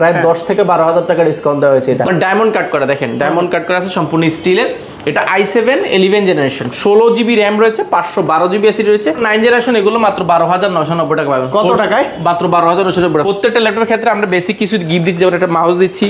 প্রায় দশ থেকে বারো হাজার টাকা ডিসকাউন্ট দেওয়া হয়েছে এটা। ডায়মন্ড কাট করা দেখেন ডায়মন্ড কাট করা আছে সম্পূর্ণ স্টিলের এটা আই সেভেন ইলেভেন জেনারেশন ষোলো জিবি র্যাম রয়েছে পাঁচশো বারো জিবি এসি রয়েছে। নাইন জেনারেশন এগুলো মাত্র বারো হাজার নশো নব্বই টাকা পাবেন। কত টাকায়? মাত্র বারো হাজার নশো নব্বই প্রত্যেকটা ল্যাপটপের ক্ষেত্রে আমরা বেসিক কিছু গিফট দিচ্ছি যেমন একটা মাউস দিচ্ছি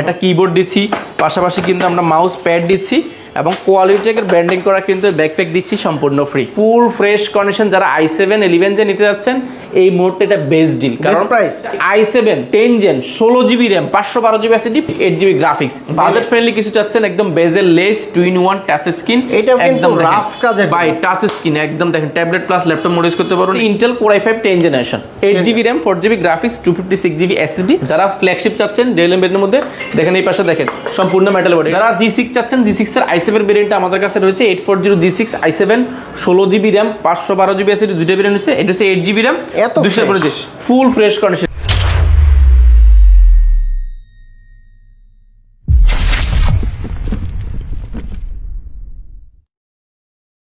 একটা কিবোর্ড দিচ্ছি পাশাপাশি কিন্তু আমরা মাউস প্যাড দিচ্ছি। এবং কোয়ালিটিকের ব্র্যান্ডিং করা কিন্তু ব্যাকপ্যাক দিচ্ছি সম্পূর্ণ ফ্রি ফুল ফ্রেশ কন্ডিশন যারা আই সেভেন ইলেভেন জেন নিতে যাচ্ছেন এই মুহূর্তে এটা বেস্ট ডিল কারণ price? I seven ten gen ষোলো জিবি র্যাম পাঁচশো বারো GB SSD eight GB graphics budget friendly কিছু চাচ্ছেন একদম bezelless two in one touch screen কিন্তু rough কাজের জন্য। বাই টাচ স্ক্রিন একদম দেখেন। Tablet plus laptop mode use করতে পারবেন। Intel core i five ten generation eight GB RAM four GB graphics two fifty six GB SSD যারা flagship চাচ্ছেন Dell M মধ্যে দেখেন এই পাশে দেখেন সম্পূর্ণ মেটাল বডি যারা জি সিক্স চাচ্ছেন জি সিক্স এর আই সেভেন ভেরিয়েন্টটা আমাদের কাছে রয়েছে eight four zero G six i seven ষোলো জিবি র্যাম পাঁচশো বারো জিবি এসএসডি দুইটা ভেরিয়েন্ট হচ্ছে এটা হচ্ছে এইট জিবি র্যাম দুশো ফুল ফ্রেশ কন্ডিশন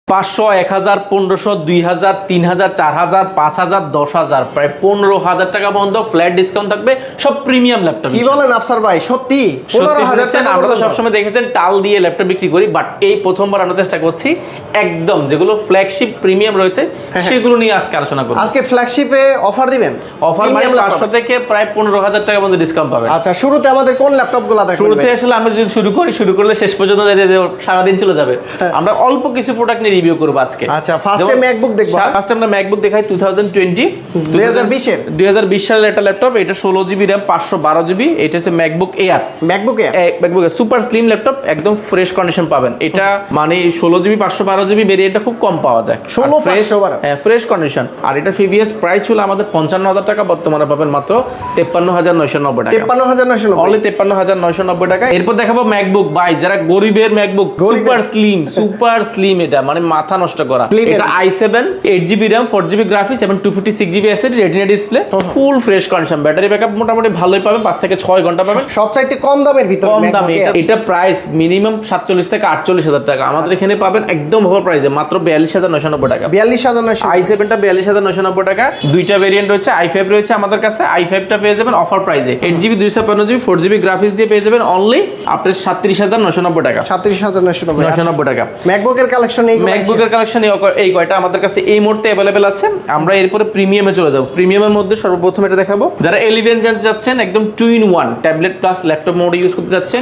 পাঁচশো এক হাজার পনেরোশো দুই হাজার তিন হাজার চার হাজার পাঁচ হাজার দশ হাজার প্রায় পনেরো হাজার টাকা পর্যন্ত ফ্ল্যাট ডিসকাউন্ট থাকবে সব প্রিমিয়াম ল্যাপটপ কি বলেন আফসার ভাই? সত্যি পনেরো হাজার টাকা আমরা তো সবসময় দেখেছেন টাল দিয়ে ল্যাপটপ বিক্রি করি বাট এই প্রথমবার আমরা চেষ্টা করছি একদম যেগুলো ফ্ল্যাগশিপ প্রিমিয়াম রয়েছে সেগুলো নিয়ে আজকে আলোচনা করব। আজকে ফ্ল্যাগশিপে অফার দিবেন? অফার মানে পাঁচশো থেকে প্রায় পনেরো হাজার টাকা পর্যন্ত ডিসকাউন্ট পাবে আচ্ছা শুরুতে আমাদের কোন ল্যাপটপগুলা শুরুতে আসলে আমরা যদি শুরু করি শুরু করলে শেষ পর্যন্ত সারাদিন চলে যাবে। আমরা অল্প কিছু প্রোডাক্ট নিয়ে রিভিউ করব আজকে। আচ্ছা, এ MacBook দেখব। ফার্স্ট আমরা ম্যাকবুক দেখাই টু থাউজেন্ড টোয়েন্টি 2020 এর? দুই হাজার বিশ সালের একটা ল্যাপটপ এটা ষোলো জিবি র্যাম পাঁচশো বারো জিবি এটা হচ্ছে ম্যাকবুক এয়ার ম্যাকবুকে ম্যাকবুক সুপার স্লিম ল্যাপটপ একদম ফ্রেশ কন্ডিশন পাবেন। এটা মানে ষোলো জিবি পাঁচশো বারো জিবি ভেরিয়েন্টটা খুব কম পাওয়া যায়। 16 ফ্রেশ 512 হ্যাঁ ফ্রেশ কন্ডিশন আর এটা প্রাইস ছিল আমাদের পঞ্চান্ন হাজার টাকা বর্তমানে পাবেন মাত্র তেপ্পান্ন হাজার নয়শো নব্বই টাকা। তেপ্পান্ন হাজার নয়শো নব্বই। অনলি তেপ্পান্ন হাজার নয়শো নব্বই টাকা। এরপর দেখাবো ম্যাকবুক বাই যারা গরিবের MacBook super slim super slim এটা। মানে মাথা নষ্ট করা। এটা i seven eight GB RAM four GB graphics এবং two fifty six GB SSD retina display full fresh condition battery backup মোটামুটি ভালোই পাবেন পাঁচ থেকে ছয় ঘণ্টা পাবেন। সবচাইতে কম দামের ভিতরে কম দামে। এটা প্রাইস মিনিমাম সাতচল্লিশ থেকে আটচল্লিশ হাজার টাকা। আমাদের এখানে পাবেন একদম ওভার প্রাইসে মাত্র বিয়াল্লিশ হাজার নয়শো নব্বই টাকা। বিয়াল্লিশ হাজার নয়শো আই সেভেনটা বিয়াল্লিশ হাজার নয়শো নব্বই টাকা। দুইটা ভেরিয়েন্ট রয়েছে আই ফাইভ রয়েছে আমাদের কাছে। আই ফাইভটা পেয়ে যাবেন অফার প্রাইসে এইট জিবি দুইশো পনেরো জিবি ফোর জিবি গ্রাফিক্স দিয়ে পেয়ে যাবেন অনলি আপনার সাতত্রিশ হাজার নয়শো নব্বই টাকা। সাতত্রিশ হাজার নয়শো নব্বই। নয়শো নব্বই টাকা। ম্যাকবুকের কালেকশন এই ম্যাকবুকের কালেকশন এই কয়টা আমাদের কাছে এই মুহূর্তে অ্যাভেলেবেল আছে। আমরা এরপরে প্রিমিয়ামে চলে যাব। প্রিমিয়ামের মধ্যে সর্বপ্রথম এটা দেখাবো। যারা এলিভেন যাচ্ছেন একদম two in one tablet plus laptop mode use করতে যাচ্ছেন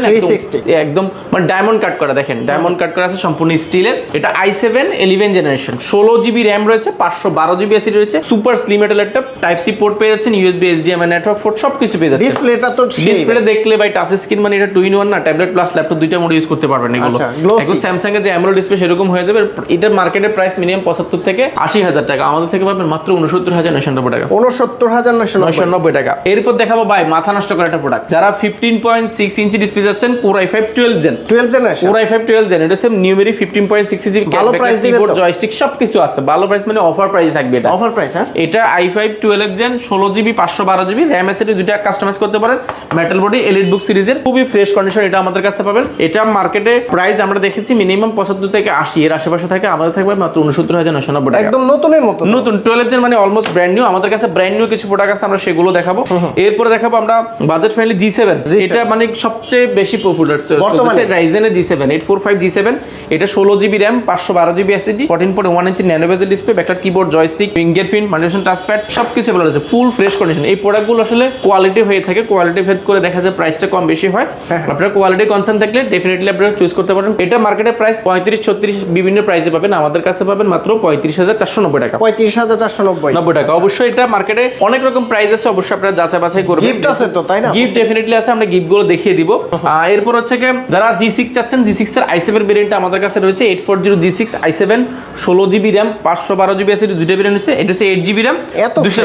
একদম মানে ডায়মন্ড কাট করা। দেখেন ডায়মন্ড কাট করা আছে সম্পূর্ণ স্টিলের এটা আই সেভেন ইলেভেন জেনারেশন ষোলো জিবি র্যাম রয়েছে পাঁচশো বারো জিবি এসি রয়েছে সুপার স্লিম একটা ল্যাপটপ টাইপ সি পোর্ট পেয়ে যাচ্ছেন ইউএসবি এইচডিএমআই নেটওয়ার্ক পোর্ট সব কিছু পেয়ে যাচ্ছেন। ডিসপ্লেটা তো ডিসপ্লে দেখলে ভাই টাচ স্ক্রিন মানে এটা টু ইন ওয়ান না ট্যাবলেট প্লাস ল্যাপটপ দুইটা মোড ইউজ করতে পারবেন এগুলো। আচ্ছা। স্যামসাং এর যে অ্যামোলেড ডিসপ্লে সেরকম হয়ে যাবে এটার মার্কেটের প্রাইস মিনিমাম পঁচাত্তর থেকে আশি হাজার টাকা। আমাদের থেকে পাবেন মাত্র উনসত্তর হাজার নয়শো নব্বই টাকা। উনসত্তর হাজার নয়শো নয়শো নব্বই টাকা। এরপর দেখাবো ভাই মাথা নষ্ট করা একটা প্রোডাক্ট যারা fifteen point six inch display যাচ্ছেন core i five twelve gen twelve generation core i five twelve gen এটা সেম নিউমেরি ফিফটিন পয়েন্ট সিক্স জিবি ভালো দিবে তো? জয়স্টিক সব কিছু আছে। ভালো প্রাইস মানে অফার প্রাইস থাকবে এটা। অফার প্রাইস হ্যাঁ? এটা আই ফাইভ টুয়েলভ জেন ষোলো জিবি পাঁচশো বারো জিবি র্যাম এসএটি দুইটা কাস্টমাইজ করতে পারেন। মেটাল বডি এলিট বুক সিরিজের খুবই ফ্রেশ কন্ডিশন এটা আমাদের কাছে পাবেন। এটা মার্কেটে প্রাইস আমরা দেখেছি মিনিমাম পঁচাত্তর থেকে আশি এর আশেপাশে থাকে আমাদের থাকবে মাত্র উনসত্তর হাজার নশো নব্বই টাকা। একদম নতুনের মতো। নতুন টুয়েলভ জেন মানে অলমোস্ট ব্র্যান্ড নিউ আমাদের কাছে ব্র্যান্ড নিউ কিছু প্রোডাক্ট আছে আমরা সেগুলো দেখাবো। এরপরে দেখাবো আমরা budget friendly G seven G7 এটা মানে সবচেয়ে বেশি পপুলার বর্তমানে? রাইজেনের G seven eight four five G seven এটা ষোলো জিবি র্যাম পাঁচশো বারো GB SSD fourteen point one inch nano bezel display backlit keyboard joystick fingerprint মাল্টিভেশন touchpad সব কিছু ভালো আছে। ফুল ফ্রেশ কন্ডিশন এই প্রোডাক্টগুলো আসলে কোয়ালিটি হয়ে থাকে। কোয়ালিটি ভেদ করে দেখা যায় প্রাইসটা কম বেশি হয়। হ্যাঁ, আপনার কোয়ালিটি কনসার্ন থাকলে ডেফিনেটলি আপনারা চুজ করতে পারেন। এটা মার্কেটের প্রাইস পঁয়ত্রিশ ছত্রিশ বিভিন্ন প্রাইসে পাবেন আমাদের কাছে পাবেন মাত্র পঁয়ত্রিশ হাজার চারশো নব্বই টাকা। পঁয়ত্রিশ হাজার চারশো নব্বই। নব্বই টাকা। অবশ্যই এটা মার্কেটে অনেক রকম প্রাইস আছে অবশ্যই আপনারা যাচাই বাছাই করবেন। গিফট আছে তো তাই না? গিফট ডেফিনেটলি আছে আমরা গিফটগুলো দেখিয়ে দিব। এরপর হচ্ছে কি যারা জি সিক্স চাচ্ছেন জি সিক্স এর আই সেভেন ভেরিয়েন্ট আমাদের কাছে রয়েছে eight four zero G six i seven ষোলো জিবি র্যাম পাঁচশো বারো জিবি আছে দুইটা ভেরিয়েন্ট হচ্ছে এটা হচ্ছে এইট জিবি র্যাম এত দুশো।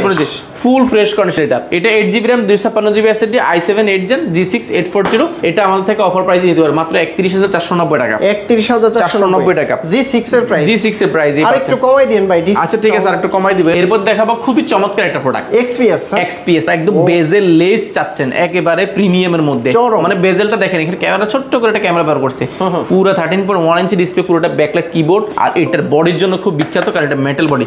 ফুল ফ্রেশ কন্ডিশন এটা। এটা এইট জিবি র্যাম দুইশো ছাপ্পান্ন GB SSD i seven eight gen G six eight four zero এটা আমাদের থেকে অফার প্রাইস নিতে পারে মাত্র একত্রিশ হাজার চারশো নব্বই টাকা। একত্রিশ হাজার চারশো নব্বই। টাকা। জি সিক্স এর প্রাইস জি এর প্রাইস আর একটু কমাই দিন ভাই আচ্ছা ঠিক আছে আর একটু কমাই দিবে এরপর দেখাবো খুবই চমৎকার একটা প্রোডাক্ট এক্সপিএস এক্সপিএস একদম বেজেল লেস চাচ্ছেন একেবারে প্রিমিয়ামের মধ্যে। মানে বেজেলটা দেখেন এখানে ক্যামেরা ছোট্ট করে একটা ক্যামেরা ব্যবহার করছে। পুরো thirteen point one inch display পুরোটা ব্যাকলাইট কিবোর্ড আর এটার বডির জন্য খুব বিখ্যাত কারণ এটা মেটাল বডি।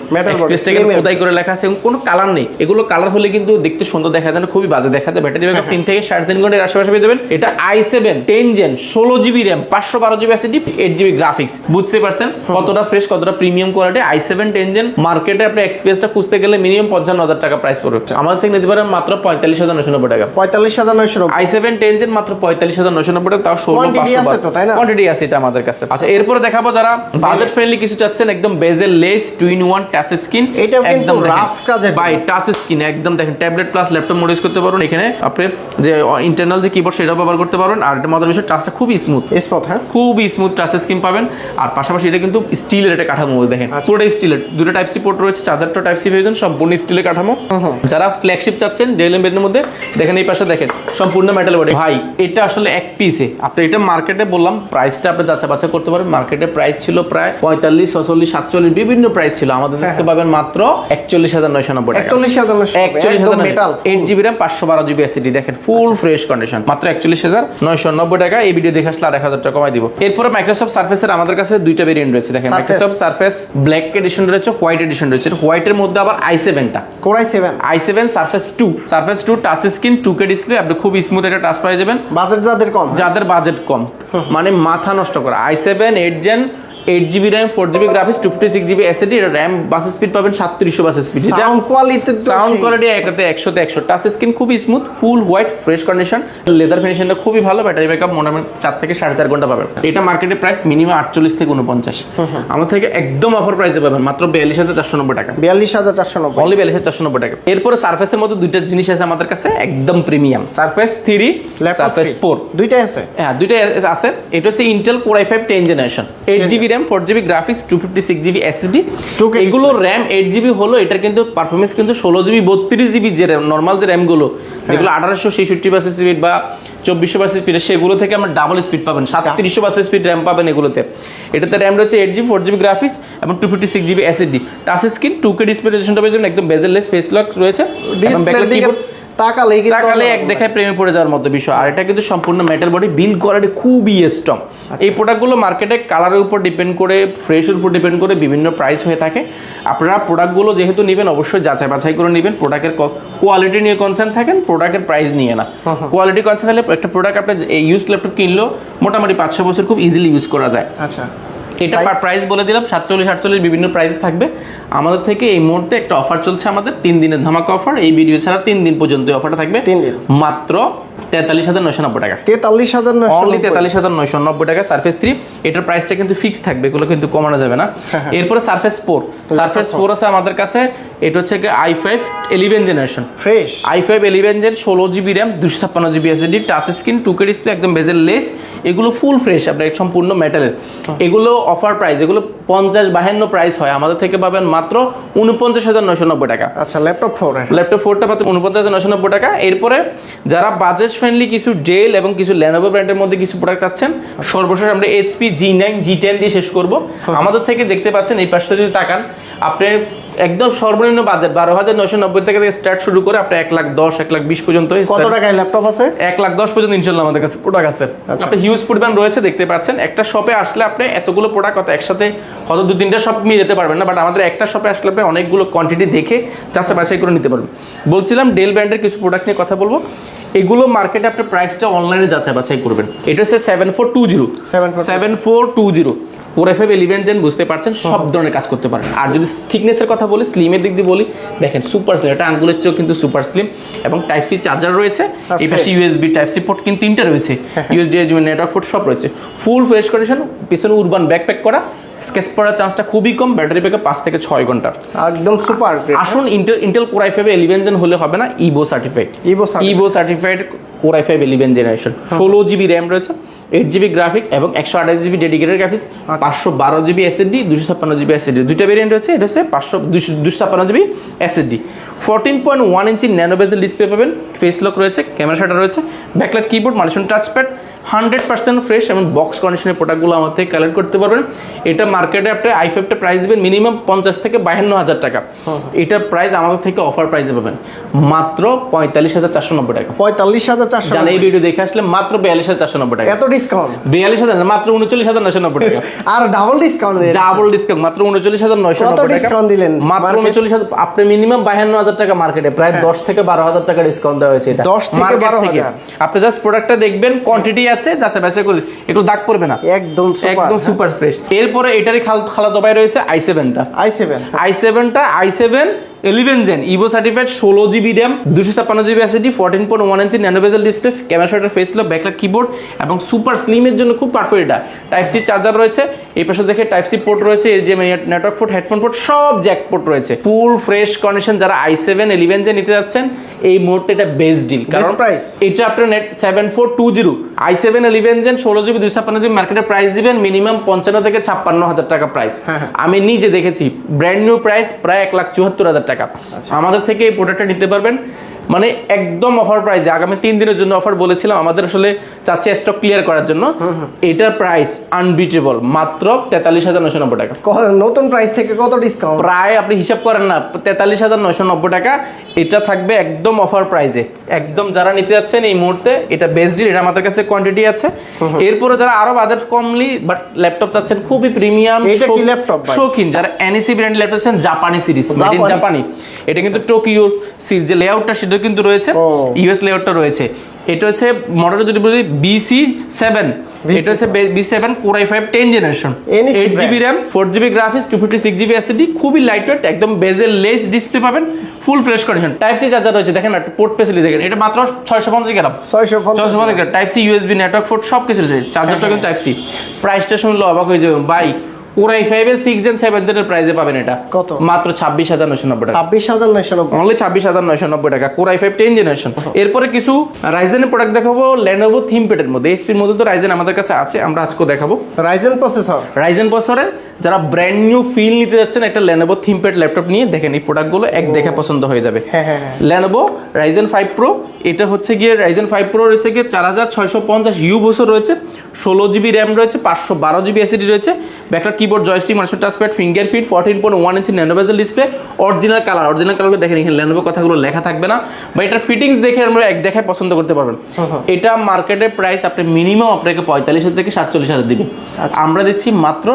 খোদাই করে লেখা আছে এবং কোনো কালার নেই। এগুলো কালার হলে কিন্তু দেখতে সুন্দর দেখা যায় না খুবই বাজে দেখা যায়। ব্যাটারি ব্যাকআপ তিন থেকে সাড়ে তিন ঘণ্টার আশেপাশে পেয়ে যাবেন। এটা আই সেভেন টেন জেন ষোলো জিবি র্যাম পাঁচশো বারো GB SSD eight GB graphics বুঝতে পারছেন? কতটা ফ্রেশ কতটা premium quality i seven ten gen মার্কেটে আপনি এক্সপ্রেসটা খুঁজতে গেলে মিনিমাম পঞ্চান্ন হাজার টাকা প্রাইস পড়বে। আমাদের থেকে নিতে পারেন মাত্র পঁয়তাল্লিশ হাজার নশো নব্বই টাকা। পঁয়তাল্লিশ হাজার নব্বই। আই সেভেন টেন জেন মাত্র পঁয়তাল্লিশ হাজার নশো নব্বই টাকা তাও ষোলো? কোয়ান্টিটি আছে এটা আমাদের কাছে। আচ্ছা এরপরে দেখাবো যারা বাজেট ফ্রেন্ডলি কিছু চাচ্ছেন একদম bezelless two in one touch screen কিন্তু rough কাজের জন্য। বাই টাচ স্ক্রিন একদম দেখেন tablet plus laptop mode use করতে পারবেন। এখানে আপনি যে ইন্টারনাল যে কিবোর্ড সেটাও ব্যবহার করতে পারবেন। আর এটা মজার বিষয় টাচটা খুবই স্মুথ স্পট হ্যাঁ। খুবই স্মুথ টাচ স্ক্রিন পাবেন। আর পাশাপাশি এটা কিন্তু স্টিলের একটা কাঠামো দেখেন। আচ্ছা। পুরোটা স্টিলের। দুটো টাইপ সি পোর্ট রয়েছে চার্জারটা টাইপ সি ভার্জন সম্পূর্ণ স্টিলের কাঠামো। যারা ফ্ল্যাগশিপ চাচ্ছেন ডেল এর মধ্যে দেখেন এই পাশে দেখেন সম্পূর্ণ মেটাল বডি ভাই এটা আসলে এক পিসে আপনি এটা মার্কেটে বললাম প্রাইসটা আপনি যাচাই বাছাই করতে পারেন মার্কেটে প্রাইস ছিল প্রায় পঁয়তাল্লিশ ছচল্লিশ সাতচল্লিশ বিভিন্ন প্রাইস ছিল। আমাদের দেখতে পাবেন মাত্র একচল্লিশ হাজার নয়শো নব্বই টাকা। একচল্লিশ হাজার একচল্লিশ হাজার মেটাল এইট জিবি র্যাম পাঁচশো বারো জিবি এসিডি দেখেন ফুল ফ্রেশ কন্ডিশন মাত্র একচল্লিশ হাজার নয়শো নব্বই টাকা। এই ভিডিও দেখে আসলে আর এক হাজার টাকা কমাই দিব। এরপরে মাইক্রোসফট সার্ফেসের আমাদের কাছে দুইটা ভেরিয়েন্ট রয়েছে। দেখেন মাইক্রোসফট সারফেস ব্ল্যাক এডিশন রয়েছে হোয়াইট এডিশন রয়েছে। হোয়াইট এর মধ্যে আবার I সেভেনটা core i seven i seven Surface two Surface two touch screen two K display আপনি খুব স্মুথ একটা টাচ পাই যাবেন। বাজেট যাদের কম। যাদের বাজেট কম। মানে মাথা নষ্ট করা। I seven eight gen eight GB RAM four GB graphics two fifty six GB SSD RAM bus speed পাবেন সাতত্রিশশো bus speed sound quality sound quality একাতে একশোতে একশো। টাচ স্ক্রিন খুবই smooth full white fresh condition leather ফিনিশনটা খুবই ভালো battery backup মোটামুটি চার থেকে সাড়ে চার ঘণ্টা পাবেন। এটা মার্কেটে প্রাইস মিনিমাম আটচল্লিশ থেকে উনপঞ্চাশ আমার থেকে একদম অফার প্রাইসে পাবেন মাত্র বিয়াল্লিশ হাজার চারশো নব্বই টাকা। বিয়াল্লিশ হাজার চারশো নব্বই। অনলি বিয়াল্লিশ হাজার চারশো নব্বই টাকা। এরপরে সার্ফেসের মধ্যে দুইটা জিনিস আছে আমাদের কাছে একদম premium Surface three Surface four দুইটাই আছে? হ্যাঁ দুইটাই আছে। এটা হচ্ছে Intel core i five ten generation eight GB RAM four GB graphics two fifty six GB SSD এগুলো র্যাম এইট জিবি হলো এটার কিন্তু পারফরমেন্স কিন্তু ষোলো জিবি বত্রিশ জিবি যে নর্মাল যে র্যামগুলো যেগুলো আঠারোশো ছেষট্টি বাসের স্পিড বা চব্বিশশো বাসের স্পিড সেগুলো থেকে আমরা ডাবল স্পিড পাবেন সাতত্রিশশো বাসের স্পিড র্যাম পাবেন এগুলোতে। এটাতে র্যাম রয়েছে eight GB four GB graphics এবং two fifty six GB SSD touch screen two K display রেজেশনটা পেয়ে যাবেন একদম বেজেললেস ফেস লক রয়েছে তাকালেই তাকালে এক দেখায় প্রেমে পড়ে যাওয়ার মতো বিষয়। আর এটা কিন্তু সম্পূর্ণ মেটাল বডি বিল্ড কোয়ালিটি খুবই স্ট্রং এই প্রোডাক্টগুলো মার্কেটে কালারের উপর ডিপেন্ড করে ফ্রেশের উপর ডিপেন্ড করে বিভিন্ন প্রাইস হয়ে থাকে। আপনারা প্রোডাক্টগুলো যেহেতু নেবেন অবশ্যই যাচাই বাছাই করে নেবেন। প্রোডাক্টের কোয়ালিটি নিয়ে কনসার্ন থাকেন প্রোডাক্টের প্রাইস নিয়ে না। কোয়ালিটি কনসার্ন হলে একটা প্রোডাক্ট আপনি ইউজ ল্যাপটপ কিনলেও মোটামুটি পাঁচ ছ বছর খুব ইজিলি ইউজ করা যায়। আচ্ছা। এটা পার প্রাইস বলে দিলাম সাতচল্লিশ আটচল্লিশ বিভিন্ন প্রাইস থাকবে। আমাদের থেকে এই মুহূর্তে একটা অফার চলছে আমাদের তিন দিনের ধামাকা অফার এই ভিডিও ছাড়া তিন দিন পর্যন্ত অফারটা থাকবে। মাত্র তেতাল্লিশ হাজার নয়শো নব্বই টাকা। তেতাল্লিশ হাজার অনলি তেতাল্লিশ হাজার নয়শো নব্বই টাকা সার্ফেস থ্রি এটার প্রাইসটা কিন্তু ফিক্স থাকবে এগুলো কিন্তু কমানো যাবে না। হ্যাঁ, এরপরে সার্ফেস ফোর সার্ফেস ফোর আছে আমাদের কাছে এটা হচ্ছে I five eleven generation fresh I five eleven gen ষোলো জিবি র্যাম দুশো ছাপ্পান্ন GB SSD touch screen two K display একদম বেজেল লেস এগুলো ফুল ফ্রেশ আপনার সম্পূর্ণ মেটালের এগুলো অফার প্রাইস এগুলো পঞ্চাশ বাহান্ন প্রাইস হয়। আমাদের থেকে পাবেন মাত্র উনপঞ্চাশ হাজার নয়শো নব্বই টাকা। আচ্ছা ল্যাপটপ ফোর ল্যাপটপ ফোরটা পাতে উনপঞ্চাশ হাজার নয়শো নব্বই টাকা। এরপরে যারা বাজেট ফ্রেন্ডলি কিছু ডেল এবং কিছু ল্যানোভো ব্র্যান্ডের মধ্যে কিছু প্রোডাক্ট চাচ্ছেন। সর্বশেষ আমরা HP G nine G ten দিয়ে শেষ করব। আমাদের থেকে দেখতে পাচ্ছেন এই পাশটা যদি তাকান আপনি একদম সর্বনিম্ন বাজেট বারো হাজার নয়শো নব্বই থেকে স্টার্ট শুরু করে আপনি এক লাখ দশ এক লাখ বিশ পর্যন্ত কত টাকায় ল্যাপটপ আছে? এক লাখ দশ পর্যন্ত ইনশাল্লাহ আমাদের কাছে প্রোডাক্ট আছে। আচ্ছা। আপনি হিউজ পরিমাণ রয়েছে দেখতে পাচ্ছেন। একটা শপে আসলে আপনি এতগুলো প্রোডাক্ট একসাথে হয়তো দু তিনটা শপ নিয়ে যেতে পারবেন না বাট আমাদের একটা শপে আসলে আপনি অনেকগুলো কোয়ান্টিটি দেখে চাচা বাছাই করে নিতে পারবেন। বলছিলাম ডেল ব্র্যান্ডের কিছু প্রোডাক্ট নিয়ে কথা বলব। এগুলো মার্কেটে আপনি প্রাইসটা অনলাইনে যাচাই বাছাই করবেন। এটা হচ্ছে seven four two zero 742 seven four two zero four F F eleven gen বুঝতে পারছেন সব ধরনের কাজ করতে পারেন। আর যদি থিকনেসের কথা বলি স্লিমের দিক দিয়ে বলি দেখেন সুপার স্লিম এটা আঙ্গুলের চেয়েও কিন্তু সুপার স্লিম এবং টাইপ সি চার্জার রয়েছে। এই পাশে ইউএসবি টাইপ সি পোর্ট কিন্তু তিনটা রয়েছে। ইউএসডি নেটওয়ার্ক পোর্ট সব রয়েছে। ফুল ফ্রেশ কন্ডিশন পিছনে উরবান ব্যাকপ্যাক করা স্কেচ পড়ার চান্সটা খুবই কম ব্যাটারি ব্যাকআপ পাঁচ থেকে ছয় ঘণ্টা। একদম সুপার আসুন Intel Intel core I five eleven gen হলে হবে না evo certified certified। Evo certified core I five eleven generation ষোলো জিবি র্যাম রয়েছে। এইট জিবি গ্রাফিক্স এবং একশো আঠাশ জিবি ডেডিকেটেড গ্রাফিক্স পাঁচশো বারো জিবি এসএসডি দুশো ছাপ্পান্ন জিবি এসএসডি দুইটা ভেরিয়েন্ট রয়েছে এটা হচ্ছে পাঁচশো দুশো দুশো ছাপ্পান্ন GB SSD fourteen point one inch nano bezel display পাবেন ফেস লক রয়েছে ক্যামেরা শাটার রয়েছে ব্যাকলাইট কিবোর্ড মানুষের টাচপ্যাড হান্ড্রেড পার্সেন্ট ফ্রেশ এবং বক্স কন্ডিশনের প্রোডাক্টগুলো আমার থেকে কালেক্ট করতে পারবেন। এটা মার্কেটে আপনি আই ফাইভটা প্রাইস দেবেন মিনিমাম পঞ্চাশ থেকে বাহান্ন হাজার টাকা। এটার প্রাইস আমাদের থেকে অফার প্রাইসে পাবেন। মাত্র পঁয়তাল্লিশ হাজার চারশো নব্বই টাকা। পঁয়তাল্লিশ হাজার চারশো জানেন এই ভিডিও দেখে আসলে মাত্র বিয়াল্লিশ হাজার চারশো নব্বই টাকা। এত ডিসকাউন্ট বিয়াল্লিশ হাজার না, মাত্র উনচল্লিশ হাজার নয়শো নব্বই টাকা। আর ডাবল ডিসকাউন্ট ডাবল ডিসকাউন্ট মাত্র উনচল্লিশ হাজার নয়শো নব্বই discount দিলেন? মাত্র উনচল্লিশ হাজার আপনি মিনিমাম বাহান্ন হাজার টাকা মার্কেটে প্রায় দশ থেকে বারো হাজার টাকা ডিসকাউন্ট দেওয়া হয়েছে এটা। 10 থেকে Market 12 থেকে। হাজার। আপনি জাস্ট প্রোডাক্টটা দেখবেন কোয়ান্টিটি আছে যাচ্ছে বাছাই করে একটু দাগ পড়বে না। একদম একদম সুপার ফ্রেশ এরপরে এটারই খাল খালাতো ভাই রয়েছে আই সেভেনটা I seven I সেভেনটা I seven eleven gen evo certified ষোলো জিবি র্যাম দুশো ছাপ্পান্ন GB SSD fourteen point one inch nano bezel display camera shutter face lock backlight keyboard এবং সুপার স্লিমের জন্য খুব পারফেক্ট এটা। টাইপ সি চার্জার রয়েছে এই পাশে দেখে টাইপ সি পোর্ট রয়েছে এই যে নেটওয়ার্ক পোর্ট হেডফোন পোর্ট সব জ্যাক পোর্ট রয়েছে। ফুল ফ্রেশ কন্ডিশন যারা আই সেভেন ইলেভেন জেন নিতে যাচ্ছেন এই মুহূর্তে এটা বেস্ট ডিল কারণ price? এটা আপনার net seven four two zero I seven eleven gen ষোলো জিবি দুশো ছাপ্পান্ন জিবি মার্কেটে প্রাইস দিবেন মিনিমাম পঞ্চান্ন থেকে ছাপ্পান্ন হাজার টাকা প্রাইস হ্যাঁ, হ্যাঁ। আমি নিজে দেখেছি ব্র্যান্ড নিউ প্রাইস প্রায় এক লাখ চুয়াত্তর হাজার টাকা। আচ্ছা। আমাদের থেকে এই প্রোডাক্টটা নিতে পারবেন মানে একদম অফার প্রাইসে আগামী তিন দিনের জন্য অফার বলেছিলাম আমাদের আসলে চাচ্ছে স্টক ক্লিয়ার করার জন্য। এটার প্রাইস আনবিটেবল মাত্র তেতাল্লিশ হাজার নয়শো নব্বই টাকা। নতুন প্রাইস থেকে কত ডিসকাউন্ট প্রায় আপনি হিসাব করেন না তেতাল্লিশ হাজার নয়শো নব্বই টাকা। এটা থাকবে একদম অফার প্রাইসে একদম যারা নিতে যাচ্ছেন এই মুহূর্তে এটা বেস্ট ডিল এটা আমাদের কাছে কোয়ান্টিটি আছে। এরপরে যারা আরও বাজেট কমলি বাট ল্যাপটপ চাচ্ছেন খুবই প্রিমিয়াম এইটা কি ভাই? শৌখিন যারা এনএসি ব্র্যান্ড ল্যাপটপ চাচ্ছেন জাপানি সিরিজ মেড ইন জাপানি এটা কিন্তু টোকিওর সিরিজ যে লেআউটটা সেটা কিন্তু রয়েছে। ইউএস লেআউটটা রয়েছে। এটা হচ্ছে মডেলটা যদি বলি বিসি সেভেন এটা হচ্ছে B seven core I five ten generation eight GB RAM four GB graphics two fifty six GB SSD খুবই লাইট ওয়েট একদম বেজেল লেস ডিসপ্লে পাবেন full fresh condition type C charger রয়েছে দেখেন না পোর্ট ফেসিলিটি দেখেন এটা মাত্র ছয়শো পঞ্চাশ গ্রাম। ছয়শো ছয়শো পঞ্চাশ গ্রাম। Type C USB network port সব কিছু রয়েছে চার্জারটা কিন্তু টাইপ সি প্রাইসটা শুনলে অবাক হয়ে যাবে বাই কোর আই ফাইভ এর সিক্স এন্ড সেভেন জেনের প্রাইসে পাবেন এটা। কত? মাত্র ছাব্বিশ হাজার নয়শো নব্বই টাকা। ছাব্বিশ হাজার নয়শো নব্বই। অনলি ছাব্বিশ হাজার নয়শো নব্বই টাকা। কোরাই ফাইভ টেন জেনারেশন এরপরে কিছু রাইজেনের প্রোডাক্ট দেখাবো লেনোভো প্যাডের মধ্যে। এসপির মধ্যে তো রাইজেন আমাদের কাছে আছে আমরা আজকে দেখাবো। রাইজেন প্রসেসর রাইজেন প্রসেসরের যারা ব্র্যান্ড নিউ ফিল নিতে যাচ্ছেন একটা লেনোভো থিমপ্যাড ল্যাপটপ নিয়ে দেখেন এই প্রোডাক্টগুলো এক দেখে পছন্দ হয়ে যাবে। হ্যাঁ হ্যাঁ হ্যাঁ। লেনোভো রাইজেন ফাইভ প্রো এটা হচ্ছে গিয়ে রাইজেন ফাইভ প্রো রয়েছে গিয়ে চার হাজার ছয়শো পঞ্চাশ ইউ বছর রয়েছে ষোলো জিবি র্যাম রয়েছে পাঁচশো বারো জিবি এসিডি রয়েছে ব্যাকলার কিবোর্ড জয়স্টিক মানুষের touchpad finger fit fourteen point one inch nano bezel display original colour original কালারগুলো দেখেন এখানে লেনোভো কথাগুলো লেখা থাকবে না বা এটার ফিটিংস দেখে আমরা এক দেখায় পছন্দ করতে পারবেন। এটা মার্কেটের প্রাইস আপনি মিনিমাম আপনাকে পঁয়তাল্লিশ হাজার থেকে সাতচল্লিশ হাজার দিবেন আমরা দিচ্ছি মাত্র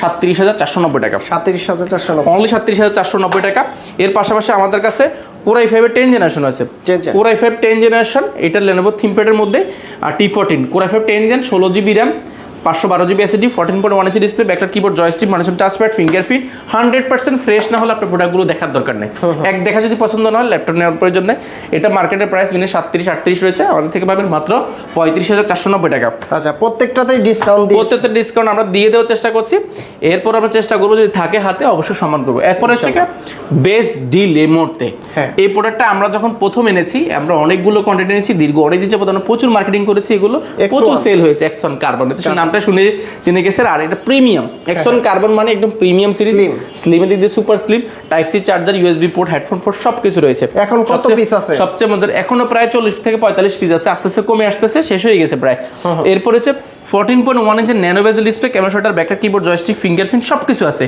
সাতত্রিশ হাজার চারশো নব্বই টাকা। সাতত্রিশ হাজার চারশো অনলি সাতত্রিশ হাজার চারশো নব্বই টাকা। এর পাশাপাশি আমাদের কাছে কোরাই ফাইভের টেন জেনারেশন আছে। 10 gen। Core I five ten generation এটা লেনোভো থিমপ্যাডের মধ্যে আর T fourteen core I five ten gen ষোলো জিবি র্যাম পাঁচশো বারো GB SSD fourteen point one inch display backlit keyboard joystick মানুষের touchpad finger fit hundred percent fresh না হলে আপনার প্রোডাক্টগুলো দেখার দরকার নেই। এক দেখা যদি পছন্দ না হয় ল্যাপটপ নেওয়ার প্রয়োজন নেই। এটা মার্কেটের প্রাইস মিনিমাম সাতত্রিশ আটত্রিশ রয়েছে আমাদের থেকে পাবেন মাত্র পঁয়ত্রিশ হাজার চারশো নব্বই টাকা। আচ্ছা প্রত্যেকটাতেই ডিসকাউন্ট প্রত্যেকটা ডিসকাউন্ট আমরা দিয়ে দেওয়ার চেষ্টা করছি। এরপর আমরা চেষ্টা করব যদি থাকে হাতে অবশ্যই সম্মান করব। এরপর হচ্ছে বেস্ট ডিল এই মুহূর্তে। হ্যাঁ। এই প্রোডাক্টটা আমরা যখন প্রথম এনেছি আমরা অনেকগুলো কোয়ান্টিটি এনেছি দীর্ঘ অনেক দিন যাবত আমরা প্রচুর মার্কেটিং করেছি এগুলো। X1 প্রচুর সেল হয়েছে এক্সন কার্বন নামটা শুনে চিনে গেছে আর এটা প্রিমিয়াম এক্সন কার্বন মানে একদম প্রিমিয়াম সিরিজ স্লিম স্লিমের দিক দিয়ে super slim type C charger USB port headphone port সব কিছু রয়েছে। এখন কত পিস আছে? সবচেয়ে মজার এখনও প্রায় চল্লিশ থেকে পঁয়তাল্লিশ পিস আছে। আস্তে আস্তে কমে আসতেছে শেষ হয়ে গেছে প্রায়। এরপর হচ্ছে fourteen point one ইঞ্চের nano bezel display camera shutter backlit keyboard joystick fingerprint সব কিছু আছে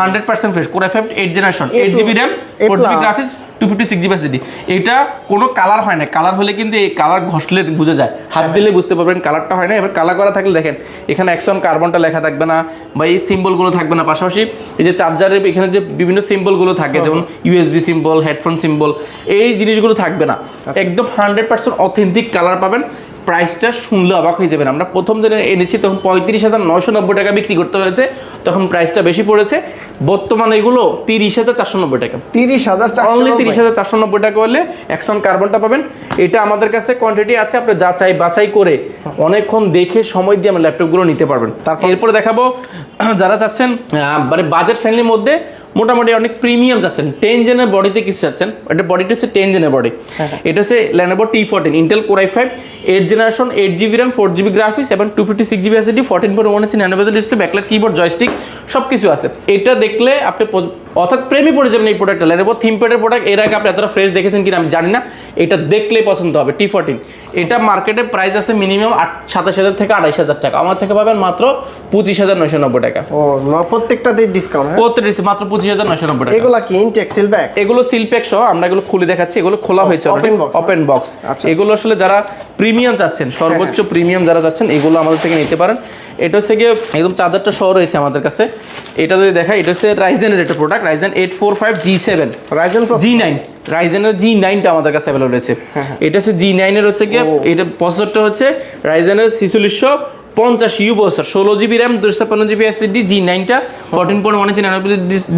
hundred percent fresh core F eight generation eight GB RAM four GB. Graphics two fifty six GB SSD এটা কোনো কালার হয় না। Colour হলে কিন্তু এই কালার ঘষলে বুঝে যায়। হাত দিলে বুঝতে পারবেন কালারটা হয় না। এবার কালার করা থাকলে দেখেন এখানে অ্যাকশন কার্বনটা লেখা থাকবে না বা এই সিম্বলগুলো থাকবে না। পাশাপাশি এই যে চার্জারের এখানে যে বিভিন্ন সিম্বলগুলো থাকে যেমন ইউএসবি সিম্বল হেডফোন সিম্বল এই জিনিসগুলো থাকবে না। একদম হান্ড্রেড পার্সেন্ট অথেন্টিক কালার পাবেন। প্রাইসটা শুনলে অবাক হয়ে যাবেন। আমরা প্রথম দিনে এনেছি তখন পঁয়ত্রিশ হাজার নয়শো নব্বই টাকা বিক্রি করতে হয়েছে তখন প্রাইসটা বেশি পড়েছে। বর্তমানে এগুলো তিরিশ হাজার চারশো নব্বই টাকা। তিরিশ হাজার অনলি তিরিশ হাজার চারশো নব্বই টাকা হলে অ্যাকশন কার্বনটা পাবেন। এটা আমাদের কাছে কোয়ান্টিটি আছে আপনি যাচাই বাছাই করে অনেকক্ষণ দেখে সময় দিয়ে আমরা ল্যাপটপগুলো নিতে পারবেন। তারপর? এরপরে দেখাবো যারা চাচ্ছেন মানে বাজেট ফ্রেন্ডলির মধ্যে মোটামুটি অনেক প্রিমিয়াম যাচ্ছেন টেন জেনের বডিতে কিছু যাচ্ছেন এটা বডিটা হচ্ছে টেন জেনের বডি এটা হচ্ছে Lenovo T fourteen Intel core I five eight generation eight GB RAM four GB graphics এবং two fifty six GB SSD fourteen point one inch nano bezel display backlight keyboard joystick সব কিছু আছে। এটা দেখলে আপনি অর্থাৎ প্রেমে পড়ে যাবেন এই প্রোডাক্টটা ল্যানোভো থিমপ্যাডের প্রোডাক্টের আগে আপনি এতটা ফ্রেশ দেখেছেন কিনা আমি জানি না। এটা দেখলেই পছন্দ হবে টি ফোরটিন এটা মার্কেটে প্রাইস আছে মিনিমাম সাতাশ হাজার থেকে আড়াইশ হাজার টাকা। আমার থেকে পাবেন মাত্র পঁচিশ হাজার নয়শো নব্বই টাকা। ও প্রত্যেকটাতেই ডিসকাউন্ট হ্যাঁ? প্রত্যেক মাত্র পঁচিশ হাজার নয়শো নব্বই টাকা। এগুলো কি ইনটেক সিলব্যাক এগুলো সিলপ্যাক সহ আমরা এগুলো খুলে দেখাচ্ছি এগুলো খোলা হয়েছে open box, ওপেন বক্স আচ্ছা। এগুলো আসলে যারা প্রিমিয়াম চাচ্ছেন সর্বোচ্চ প্রিমিয়াম যারা যাচ্ছেন এগুলো আমাদের থেকে নিতে পারেন। এটা হচ্ছে গিয়ে একদম চার্জারটা সহ রয়েছে আমাদের কাছে। এটা যদি দেখাই এটা হচ্ছে রাইজেনের একটা product Ryzen eight four five G seven Ryzen G nine রাইজেনের G নাইনটা আমাদের কাছে অ্যাভেলেবল রয়েছে। হ্যাঁ, এটা হচ্ছে জি নাইনের হচ্ছে কি এটা প্রসেসরটা হচ্ছে রাইজেনের ছিচল্লিশশো পঞ্চাশ ইউ বছর ষোলো জিবি র্যাম দুশো ছাপ্পান্ন GB SSD G নাইনটা fourteen point one inch nine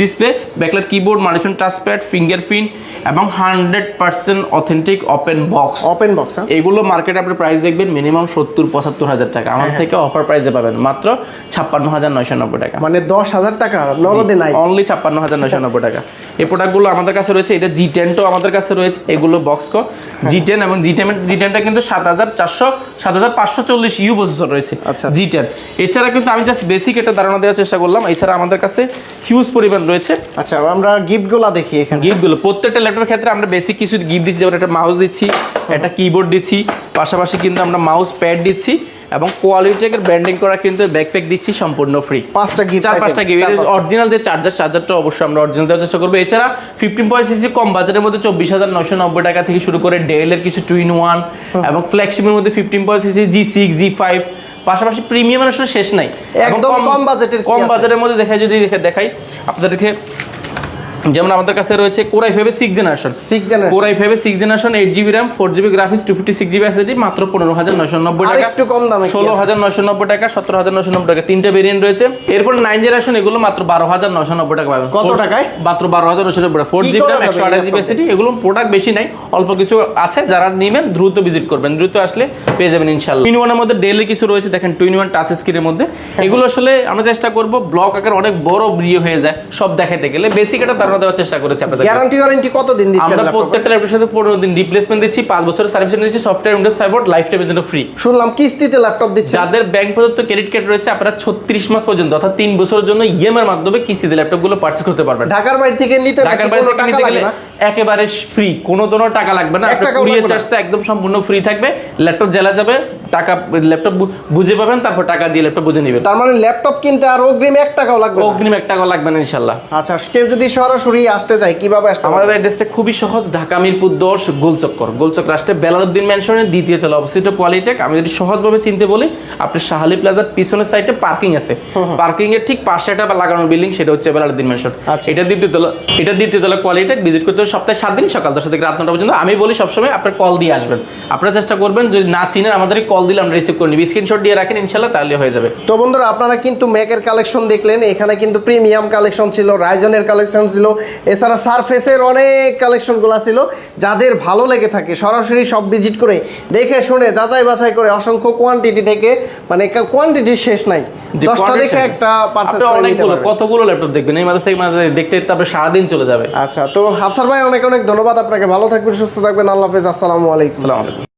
display backlight keyboard মানুষজন টাচপ্যাড ফিঙ্গারপ্রিন্ট এবং hundred percent authentic open box open box হ্যাঁ এগুলো মার্কেটে আপনি প্রাইস দেখবেন মিনিমাম সত্তর পঁচাত্তর হাজার টাকা। আমার থেকে অফার প্রাইসে পাবেন। মাত্র ছাপ্পান্ন হাজার নয়শো নব্বই টাকা। মানে দশ হাজার টাকা নগদে নাই। অনলি ছাপ্পান্ন হাজার নয়শো নব্বই টাকা। এই প্রোডাক্টগুলো আমাদের কাছে রয়েছে। এটা জি টেনটাও আমাদের কাছে রয়েছে। এগুলো বক্স কো জি টেন এবং জি টেন জি টেনটা কিন্তু সাত হাজার চারশো সাত হাজার পাঁচশো চল্লিশ ইউ প্রসেসর রয়েছে। আচ্ছা। G ten. এছাড়া কিন্তু আমি জাস্ট বেসিক একটা ধারণা দেওয়ার চেষ্টা করলাম। এছাড়া আমাদের কাছে হিউজ পরিমাণ রয়েছে। আচ্ছা আমরা গিফটগুলা দেখি এখানে। গিফটগুলো প্রত্যেকটা ল্যাপটপের ক্ষেত্রে আমরা বেসিক কিছু গিফট দিচ্ছি যেমন একটা মাউস দিচ্ছি একটা কিবোর্ড দিচ্ছি পাশাপাশি কিন্তু আমরা মাউস প্যাড দিচ্ছি এবং কোয়ালিটিকের ব্র্যান্ডিং করা কিন্তু ব্যাকপ্যাক দিচ্ছি সম্পূর্ণ ফ্রি পাঁচটা গিফট চার পাঁচটা গিফট অরিজিনাল যে চার্জার চার্জারটা অবশ্যই আমরা অরিজিনাল দেওয়ার চেষ্টা করব। এছাড়া ফিফটিন পয়েন্ট সিসি কম বাজারের মধ্যে চব্বিশ হাজার নয়শো নব্বই টাকা থেকে শুরু করে ডেল এর কিছু টু ইন ওয়ান এবং ফ্ল্যাগশিপের মধ্যে fifteen point CC G six G five পাশাপাশি প্রিমিয়াম আসলে শেষ নাই। একদম কম বাজেটের কম বাজেটের মধ্যে দেখাই যদি দেখে দেখাই আপনাদেরকে যেমন আমাদের কাছে রয়েছে কোরাই ফাইভের six generation six generation core I ফাইভের six generation eight GB RAM four GB graphics two fifty six GB SSD মাত্র পনেরো হাজার নয়শো নব্বই টাকা। একটু কম দামে ষোলো হাজার নয়শো নব্বই টাকা সতেরো হাজার নয়শো নব্বই টাকা তিনটে ভেরিয়েন্ট রয়েছে। এরপর নাইন জেনারেশন এগুলো মাত্র বারো হাজার নয়শো নব্বই টাকা পাবেন। কত টাকায়? মাত্র বারো হাজার নয়শো নব্বই টাকা। ফোর জিবি র্যাম একশো আঠাশ জিবি এসএসডি এগুলো প্রোডাক্ট বেশি নাই অল্প কিছু আছে যারা নেবেন দ্রুত ভিজিট করবেন দ্রুত আসলে পেয়ে যাবেন ইনশাল্লাহ টুইন ওয়ানের মধ্যে ডেলি কিছু রয়েছে দেখেন টুইন ওয়ান টাচ স্ক্রিনের মধ্যে। এগুলো আসলে আমরা চেষ্টা করব ব্লক আকার অনেক বড় ভিডিও হয়ে যায় সব দেখাতে গেলে। বেসিক একটা ধারণা দেওয়ার চেষ্টা করেছি আপনাদের গ্যারান্টি ওয়ারেন্টি কত দিন দিচ্ছেন আমরা প্রত্যেকটা ল্যাপটপের সাথে পনেরো দিন রিপ্লেসমেন্ট দিচ্ছি 5 বছরের সার্ভিস দিচ্ছি সফটওয়্যার উইন্ডোজ সাপোর্ট লাইফ টাইমের জন্য ফ্রি শুনলাম কিস্তিতে ল্যাপটপ দিচ্ছেন। যাদের ব্যাংক প্রদত্ত ক্রেডিট কার্ড রয়েছে আপনারা ছত্রিশ মাস পর্যন্ত অর্থাৎ তিন বছরের জন্য ইএমআই এর মাধ্যমে কিস্তিতে ল্যাপটপগুলো পার্চেস করতে পারবেন। ঢাকার বাড়ি থেকে নিতে ঢাকার বাইরে থেকে নিতে গেলে একেবারে ফ্রি কোনো কোনো টাকা লাগবে না। কুরিয়ার চার্জটা একদম সম্পূর্ণ ফ্রি থাকবে। ল্যাপটপ জেলা যাবে টাকা ল্যাপটপ বুঝে পাবেন তারপর টাকা দিয়ে ল্যাপটপ বুঝে নেবেন। তার মানে ল্যাপটপ কিনতে আর অগ্রিম এক টাকাও লাগবে অগ্রিম এক টাকা লাগবে না ইনশাল্লাহ আচ্ছা কেউ যদি সরাসরি আসতে চায় কীভাবে আসতে আমাদের অ্যাড্রেসটা খুবই সহজ ঢাকা মিরপুর দশ গোলচক্কর। গোলচক্কর আসতে বেলালুদ্দিন ম্যানশনের দ্বিতীয় তলা অবস্থিত পলিটেক আমি যদি সহজভাবে চিনতে বলি আপনি শাহালি প্লাজার পিছনের সাইডে পার্কিং আছে। পার্কিং এর ঠিক পাশে একটা লাগানো বিল্ডিং সেটা হচ্ছে বেলালুদ্দিন ম্যানশন আচ্ছা। এটা দ্বিতীয় তলা এটা দ্বিতীয় তলা কোয়ালিটেক ভিজিট করতে সপ্তাহে সাত দিন সকাল দশটা থেকে রাত নটা পর্যন্ত আমি বলি সবসময় আপনার কল দিয়ে আসবেন। আপনারা চেষ্টা করবেন যদি না চিনেন আমাদের কল দিলে আমরা রিসিভ করে নিবি। স্ক্রিনশট দিয়ে রাখেন ইনশাল্লাহ তাহলে হয়ে যাবে। তো বন্ধুরা, আপনারা কিন্তু ম্যাকের কালেকশন দেখলেন, এখানে কিন্তু প্রিমিয়াম কালেকশন ছিল রাইজনের কালেকশন ছিল, এছাড়া সারফেসের অনেক কালেকশনগুলো ছিল। যাদের ভালো লেগে থাকে, সরাসরি সব ভিজিট করে দেখে শুনে যাচাই বাছাই করে অসংখ্য কোয়ান্টিটি থেকে মানে কোয়ান্টিটির শেষ নাই। দশটা দেখে একটা পার্সেস অনেকগুলো। কতগুলো ল্যাপটপ দেখবেন? এই মাঝে থেকে মাঝে দেখতে দেখতে আপনার সারাদিন চলে যাবে। আচ্ছা তো হাফসার ভাই অনেক অনেক ধন্যবাদ আপনাকে। ভালো থাকবেন সুস্থ থাকবেন। আল্লাহ হাফেজ। আসসালামু আলাইকুম। আসসালামু আলাইকুম।